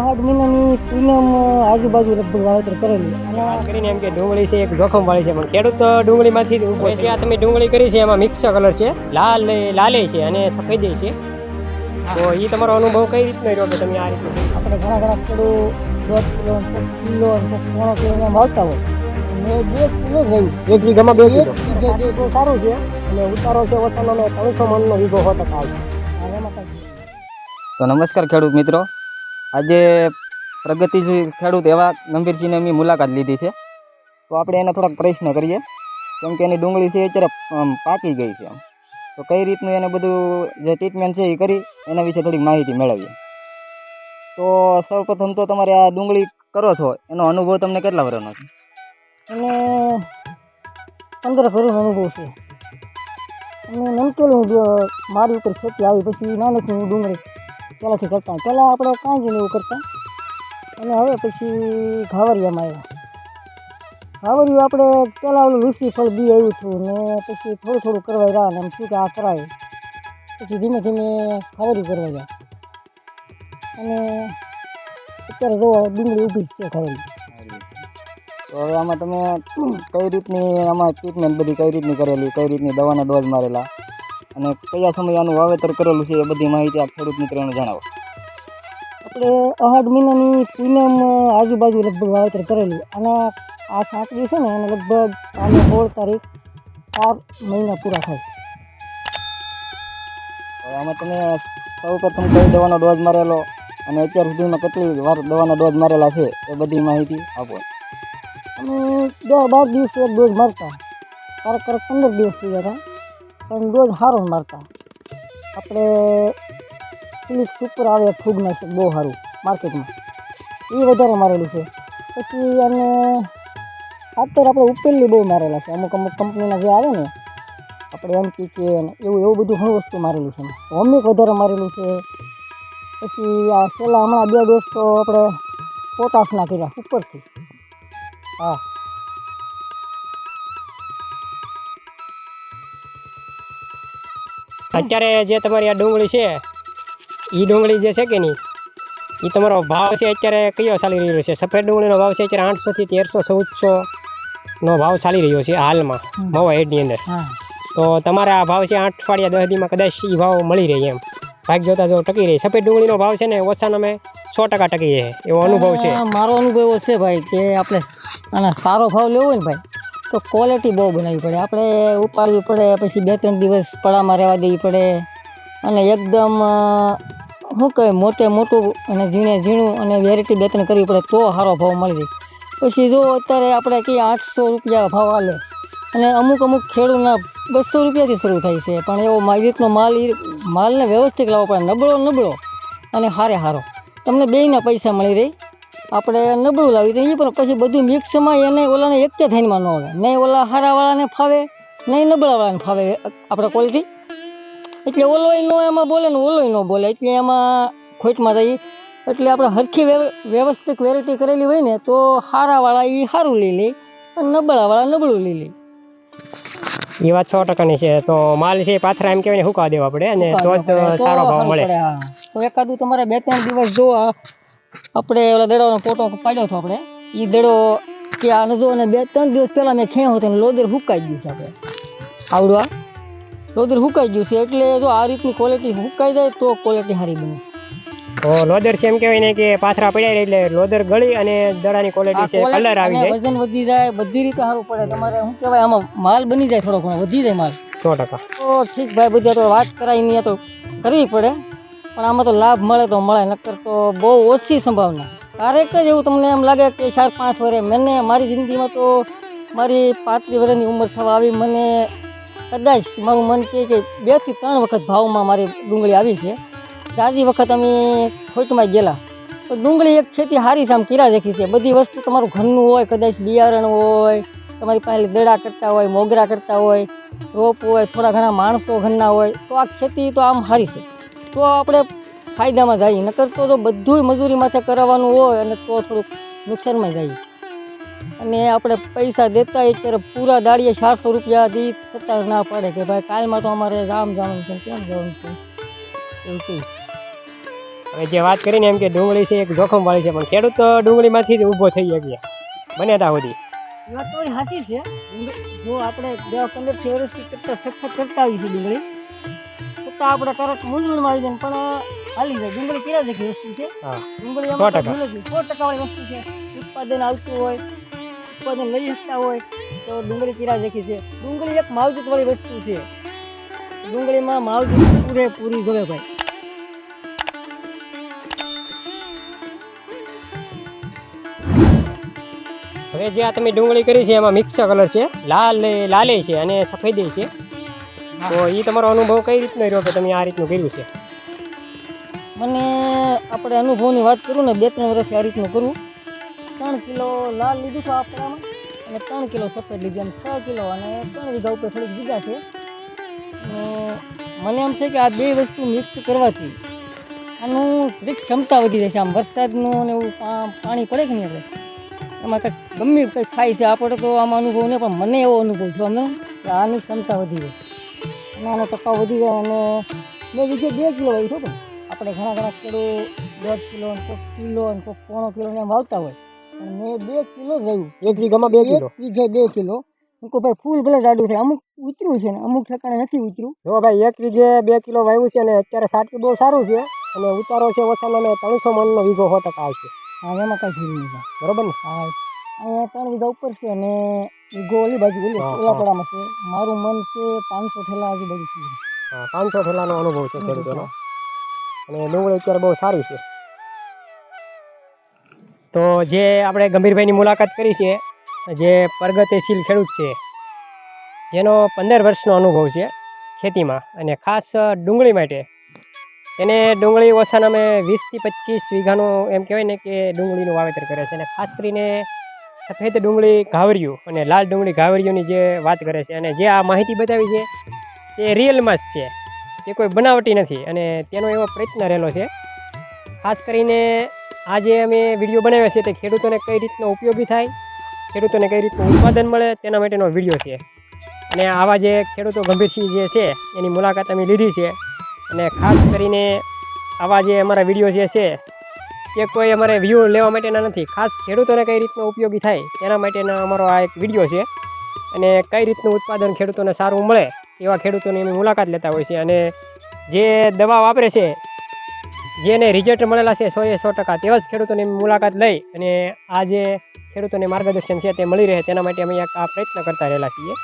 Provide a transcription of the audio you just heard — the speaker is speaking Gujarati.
આઠ મહિનાની પૂનમ આજુબાજુ લગભગ વાવેતર કરેલું. ખાસ કરીને એમ કે ડુંગળી છે એક જોખમ વાળી છે પણ ખેડૂત ડુંગળીમાંથી જ ઊભો છે. જે આ તમે ડુંગળી કરી છે એમાં મિક્સ કલર છે લાલ લાલે છે અને સફેદ છે. તો એ તમારો અનુભવ કઈ રીતનો રહ્યો કે તમે આ રીતે? આપણે ઘણા ઘણા ખેડૂત દોઢ કિલો કિલો પોણો કિલો એમ આવતા હોય. મેં બે કિલો જ એક વીઘામાં બે કિલો વીઘે. બે કિલો સારું છે અને ઉતારો છે ઓછાનો ને ત્રણસો મણનો વીઘો ટકા. આવે તો નમસ્કાર ખેડૂત મિત્રો. આજે પ્રગતિશીલ ખેડૂત એવા ગંભીરસિંહની અમે મુલાકાત લીધી છે. તો આપણે એને થોડાક પ્રશ્ન કરીએ. કેમ કે એની ડુંગળી છે એ અત્યારે પાકી ગઈ છે એમ. તો કઈ રીતનું એને બધું જે ટ્રીટમેન્ટ છે એ કરી, એના વિશે થોડીક માહિતી મેળવીએ. તો સૌપ્રથમ તો તમારે આ ડુંગળી કરો છો, એનો અનુભવ તમને કેટલા વર્ષનો છે? અને પંદર વર્ષનો અનુભવ છે. અને નમકેલું મારી ઉપર ખેતી આવી, પછી નાનેથી હું ડુંગળી પહેલાંથી કરતા. પહેલાં આપણે કાંઈ જ નહીં એવું કરતા. અને હવે પછી ઘાવરિયામાં આવ્યા. ઘાવરિયું આપણે પહેલાં ઓલું લુસી ફળ બી આવ્યું હતું ને પછી થોડું થોડું કરવા રહ્યા ને એમ શું કે આ કરાય. પછી ધીમે ધીમે ઘાવરિયું કરવા ગયા. અને અત્યારે જો ડુંગળી ઊભી છે ખાવરી તો હવે આમાં તમે કઈ રીતની આમાં ટ્રીટમેન્ટ બધી કઈ રીતની કરેલી? કઈ રીતની દવાના ડોઝ મારેલા? અને કયા સમયે આનું વાવેતર કરેલું છે એ બધી માહિતી આ ખેડૂત મિત્રોને જણાવો. આપણે અઢાર મહિનાની પૂનમ આજુબાજુ લગભગ વાવેતર કરેલું. અને આ સાંકડી છે ને એને લગભગ કાલે સોળ તારીખ ચાર મહિના પૂરા થાય. આમાં તમે સૌ પ્રથમ કઈ દવાનો ડોઝ મારેલો અને અત્યાર સુધીમાં કેટલી વાર દવાના ડોઝ મારેલા છે એ બધી માહિતી આપો. અને દસ બાર દિવસ એક ડોઝ મારતા. ક્યારેક ક્યારેક પંદર દિવસ થઈ ગયા હતા. પણ ડોઝ સારો મારતા. આપણે ફિલિક્સ સુપર આવે ફૂગનાશક, બહુ સારું માર્કેટમાં. એ વધારે મારેલું છે. પછી અને અત્યારે આપણે ઉપેલી બહુ મારેલા છે. અમુક અમુક કંપનીના જે આવે ને, આપણે એમ ને, એવું એવું બધું ઘણું વસ્તુ મારેલું છે. હોમિક વધારે મારેલું છે. પછી આ છેલ્લા હમણાં બે ડોઝ તો આપણે પોટાશના કર્યા ઉપરથી. હા. અત્યારે જે તમારી આ ડુંગળી છે એ ડુંગળી જે છે કે નહીં એ તમારો ભાવ છે અત્યારે કયો ચાલી રહ્યો છે? સફેદ ડુંગળીનો ભાવ છે અત્યારે આઠસોથી તેરસો ચૌદસોનો ભાવ ચાલી રહ્યો છે હાલમાં મવા હેડની અંદર. તો તમારે આ ભાવ છે આઠ અઠવાડિયા દસ દીમાં કદાચ એ ભાવ મળી રહે એમ. ભાગ જોતા જો ટકી રહી. સફેદ ડુંગળીનો ભાવ છે ને ઓછાનો અમે સો ટકા ટકી રહે એવો અનુભવ છે. મારો અનુભવ એવો છે ભાઈ કે આપણે આના સારો ભાવ લેવો હોય ને ભાઈ તો ક્વોલિટી બહુ બનાવવી પડે. આપણે ઉપાડવી પડે, પછી બે ત્રણ દિવસ પડામાં રહેવા દેવી પડે. અને એકદમ શું કહે મોટે મોટું અને ઝીણે ઝીણું અને વેરાયટી બે ત્રણ કરવી પડે તો સારો ભાવ મળી જાય. પછી જો અત્યારે આપણે કહીએ આઠસો રૂપિયા ભાવ હાલે અને અમુક અમુક ખેડૂતના બસો રૂપિયાથી શરૂ થાય છે. પણ એવો રીતનો માલ, એ માલને વ્યવસ્થિત લાવવો પડે. નબળો નબળો અને હારે હારો. તમને બેયના પૈસા મળી રહી. આપણે નબળું લાવી દઈએ પણ પછી બધું મિક્સમાં એને ઓલાને એક તે થઈને ન આવે. નહીં ઓલા હારાવાળાને ફાવે નહીં નબળાવાળાને ફાવે આપણે ક્વોલિટી એટલે ઓલોય ન એમાં બોલે ને ઓલોય ન બોલે. એટલે એમાં ખોટમાં રહી. એટલે આપણે હરખી વ્યવસ્થિત વેરાયટી કરેલી હોય ને તો હારાવાળા એ સારું લઈ લે અને નબળાવાળા નબળું લઈ લે. એ વાત સો ટકાની છે. તો માલ છે પાથરા એમ કહેવાય હુકા દેવા પડે અને તો જ સારો ભાવ મળે. તો એકાદું તમારે બે ત્રણ દિવસ જો આ આપણે ઓલા દડોનો ફોટો પાડ્યો હતો આપણે. એ દેડો કે આ નજો અને બે ત્રણ દિવસ પહેલાં મેં ખેં હતો લોદર હુકાઈ ગયું છે આપણે. આવડું આ? લોદર હુકાઈ ગયું છે એટલે જો આ રીતની ક્વોલિટી હુકાઈ જાય તો ક્વોલિટી સારી બને. તો લોદર છે એમ કહેવાય ને કે પાથરા પડ્યા એટલે લોદર ગળી અને દડાની ક્વોલિટી છે કલર આવી જાય. વજન વધી જાય બધી રીતે સારું પડે. તમારે શું કહેવાય આમાં માલ બની જાય થોડો ઘણો વધી જાય માલ. સો ટકા. તો ઠીક ભાઈ બધા તો વાત કરાવી નહીં તો કરવી પડે. પણ આમાં તો લાભ મળે તો મળે નક્કર તો બહુ ઓછી સંભાવના. ક્યારેક જ એવું તમને એમ લાગે કે ચાર પાંચ વર્ષે મને મારી જિંદગીમાં તો મારી પાંત્રીસ વર્ષની ઉંમર થવા આવી, મને કદાચ મારું મન કહે કે બેથી ત્રણ વખત ભાવમાં મારી ડુંગળી આવી છે. દાદી વખત અમે ખોટમાં ગયેલા. તો ડુંગળી એક ખેતી સારી છે, આમ કીરા દેખી છે. બધી વસ્તુ તમારું ઘરનું હોય, કદાચ બિયારણ હોય, તમારી પાસે દડા કરતા હોય, મોગરા કરતા હોય, રોપ હોય, થોડા ઘણા માણસો ઘરના હોય, તો આ ખેતી તો આમ સારી છે. તો આપણે ફાયદામાં જાય નકર તો જો બધુંય મજૂરી માથે કરાવવાનું હોય અને તો થોડુંક નુકસાનમાં જાય અને આપણે પૈસા દેતા હોય ત્યારે પૂરા દાડીએ ચારસો રૂપિયા દી સત્તા ના પડે કે ભાઈ કાલમાં તો અમારે રામ જવાનું છે કેમ જવાનું છે? એવું કહે હવે જે વાત કરીને એમ કે ડુંગળી છે એક જોખમવાળી છે પણ ખેડૂત તો ડુંગળીમાંથી જ ઊભો થઈ ગયા બને ત્યાં સુધી. વાત તો સાચી છે. જો આપણે દસ પંદરથી વર્ષથી કરતા સખત કરતા આવી છે ડુંગળી આપણે તરત મૂંઝવણમાં આવી જાય પણ હાલી જાય. ડુંગળી કેવા વસ્તુ છે? ડુંગળી. સો ટકા. વાળી વસ્તુ છે. ઉત્પાદન આવતું હોય ઉત્પાદન લઈ શકતા હોય તો ડુંગળી કિરા જેખી છે? ડુંગળી એક માવજત વાળી વસ્તુ છે. ડુંગળીમાં માવજત પૂરેપૂરી જોવે ભાઈ. હવે જે આ તમે ડુંગળી કરી છે એમાં મિક્સ કલર છે લાલ લાલે છે અને સફેદ છે. તો એ તમારો અનુભવ કઈ રીતનો રહ્યો કે તમે આ રીતનું કર્યું છે? મને આપણે અનુભવની વાત કરું ને, બે ત્રણ વર્ષથી આ રીતનું કરું. ત્રણ કિલો લાલ લીધું છે આપણામાં અને ત્રણ કિલો સફેદ લીધી એમ છ કિલો, અને ત્રણ વીઘા ઉપર થોડીક બીજા છે. મને એમ છે કે આ બે વસ્તુ મિક્સ કરવાથી આનું ક્ષમતા વધી જશે આમ વરસાદનું અને એવું પાણી પડે કે નહીં આપણે? એમાં કંઈક ગમે કંઈક થાય છે. આપણે તો આમાં અનુભવ નહીં, પણ મને એવો અનુભવ છે અમને કે આની ક્ષમતા વધી જાય અને ટકા વધી જાય અને બે વીઘે બે કિલો હોય છો પણ. આપણે ઘણા ઘણા ખેડૂત દોઢ કિલો કોઈક કિલો અને કોઈક પોણો કિલો એમ વાવતા હોય. અને મેં બે કિલો જ રહ્યું એક વીઘામાં બે કિલો? વીઘે બે કિલો. હું કહું ભાઈ ફૂલ ભલે જાડું છે અમુક ઉતર્યું છે ને અમુક ઠેકાણે નથી ઉતર્યું જો ભાઈ એક વીઘે બે કિલો વાવ્યું છે અને અત્યારે સાટકી બહુ સારું છે અને ઉતારો છે ઓછામાં ત્રણસો મણનો વીઘો સો ટકા આવશે. હા એમાં કાંઈ ભૂલ નહીં બરોબર ને? હા અહીંયા ત્રણ વીઘા ઉપર છે અને વીઘો ઓલી બાજુ ઓલી. ઓલાપડામાં છે. મારું મન છે પાંચસો ઠેલા આજુબાજુ છે. પાંચસો ઠેલાનો અનુભવ છે ખેડૂતોનો. અને ડુંગળી અત્યારે બહુ સારી છે. તો જે આપણે ગંભીરભાઈની મુલાકાત કરી છે જે પ્રગતિશીલ ખેડૂત છે જેનો પંદર વર્ષનો અનુભવ છે ખેતીમાં અને ખાસ ડુંગળી માટે. એને ડુંગળી ઓછાના અમે વીસથી પચીસ વીઘાનું એમ કહેવાય ને કે ડુંગળીનું વાવેતર કરે છે. અને ખાસ કરીને સફેદ ડુંગળી ઘાવરિયું અને લાલ ડુંગળી ઘાવરિયુંની જે વાત કરે છે અને જે આ માહિતી બતાવી છે, તે રિયલમાં જ છે. તે કોઈ બનાવટી નથી અને તેનો એવો પ્રયત્ન રહેલો છે. ખાસ કરીને આ જે અમે વીડિયો બનાવ્યો છે, તે ખેડૂતોને કઈ રીતનો ઉપયોગી થાય, ખેડૂતોને કઈ રીતનું ઉત્પાદન મળે, તેના માટેનો વીડિયો છે. અને આવા જે ખેડૂતો ગંભીરસિંહ જે છે, એની મુલાકાત અમે લીધી છે. અને ખાસ કરીને આવા જે અમારા વીડિયો જે છે તે કોઈ અમારે વ્યૂ લેવા માટેના નથી. ખાસ ખેડૂતોને કઈ રીતનો ઉપયોગી થાય, તેના માટેનો અમારો આ એક વીડિયો છે. અને કઈ રીતનું ઉત્પાદન ખેડૂતોને સારું મળે, એવા ખેડૂતોની અમે મુલાકાત લેતા હોય છે અને જે દવા વાપરે છે, જેને રિઝલ્ટ મળેલા છે સો એ સો ટકા, તેવા જ ખેડૂતોની મુલાકાત લઈ અને આ જે ખેડૂતોને માર્ગદર્શન છે તે મળી રહે, તેના માટે અમે આ પ્રયત્ન કરતા રહેલા છીએ.